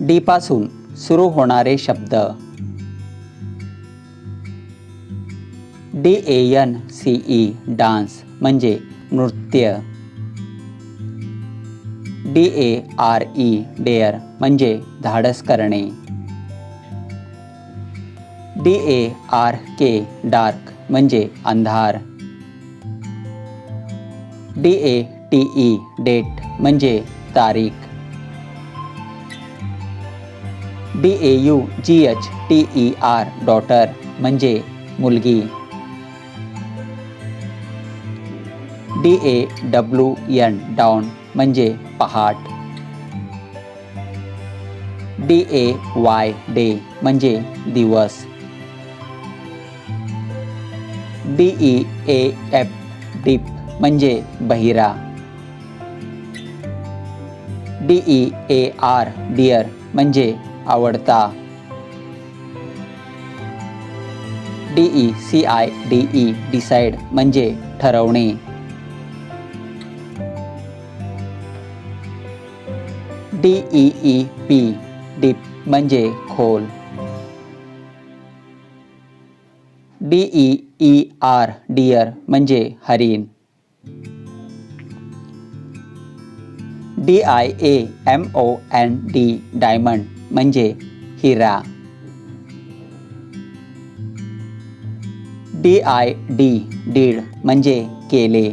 D पासून सुरू होणारे शब्द. D A N C E dance म्हणजे नृत्य. D A R E dare म्हणजे धाडस करणे. D A R K dark म्हणजे अंधार. D A T E date म्हणजे तारीख. D A U G H T E R daughter म्हणजे मुलगी D A W N dawn म्हणजे पहाट डी ए वाय डे म्हणजे दिवस D E A F deaf म्हणजे बहिरा D E A R dear म्हणजे आवडता. D E C I D E decide म्हणजे ठरवणे. डी पी डीप म्हणजे खोल. डी आर डिअर म्हणजे हरिण. D I A M O N D diamond म्हणजे हिरा. डी आय डी डीड म्हणजे केले.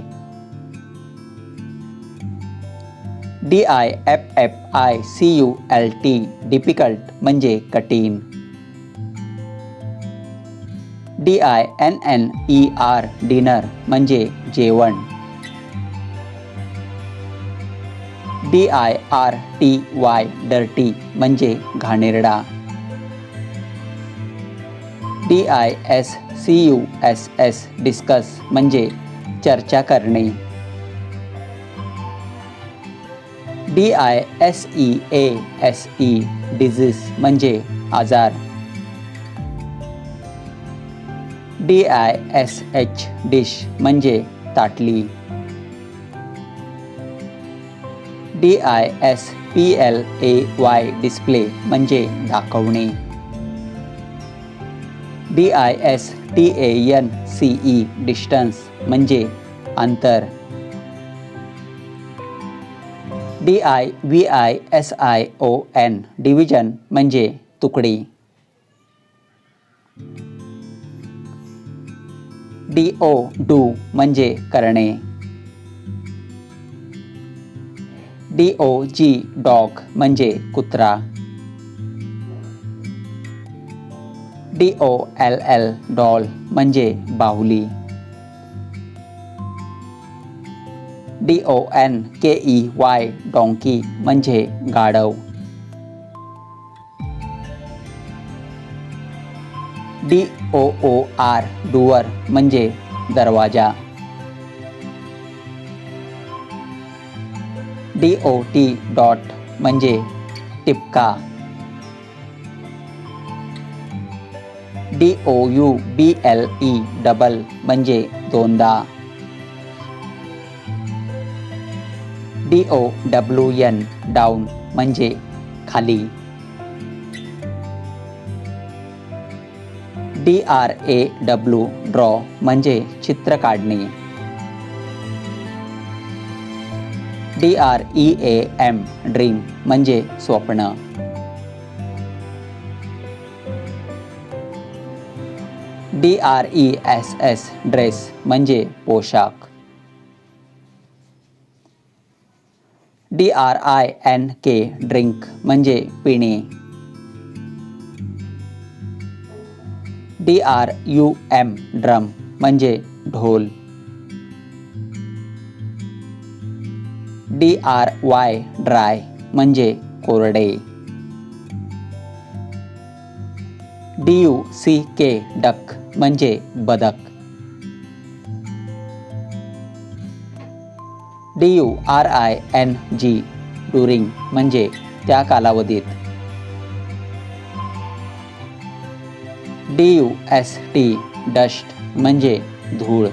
D I F F I C U L T difficult म्हणजे कठीण. D I N N E R dinner म्हणजे जेवण. D I R T Y dirty, म्हणजे घाणेरडा. D I S C U S S discuss म्हणजे चर्चा करणे. D I S E A S E disease म्हणजे आजार. D I S H dish म्हणजे ताटली. D I S P L A Y display म्हणजे दाखवणे. D I S T A N C E distance म्हणजे अंतर. D I V I S I O N division म्हणजे तुकडी. D O do म्हणजे करणे. D O जी dog म्हणजे कुत्रा. D O L L doll म्हणजे बाहुली. डी ओ एन के ई वाय डॉंकी म्हणजे गाढव. D O O R door म्हणजे दरवाज़ा. डी ओ टी डॉट म्हणजे टिपका. D O U B L E double म्हणजे दोनदा. D O W N down म्हणजे खाली. D R A W draw म्हणजे चित्र काढणे. D R E A M dream म्हणजे स्वप्न. D R E S S dress म्हणजे पोशाख. D R I N K drink म्हणजे पिणे. D R U M drum म्हणजे ढोल. डी आर वाय ड्राय म्हणजे कोरडे. डी यू सी के डक म्हणजे बदक. D U R I N G during म्हणजे त्या कालावधीत. D U S T dust म्हणजे धूळ.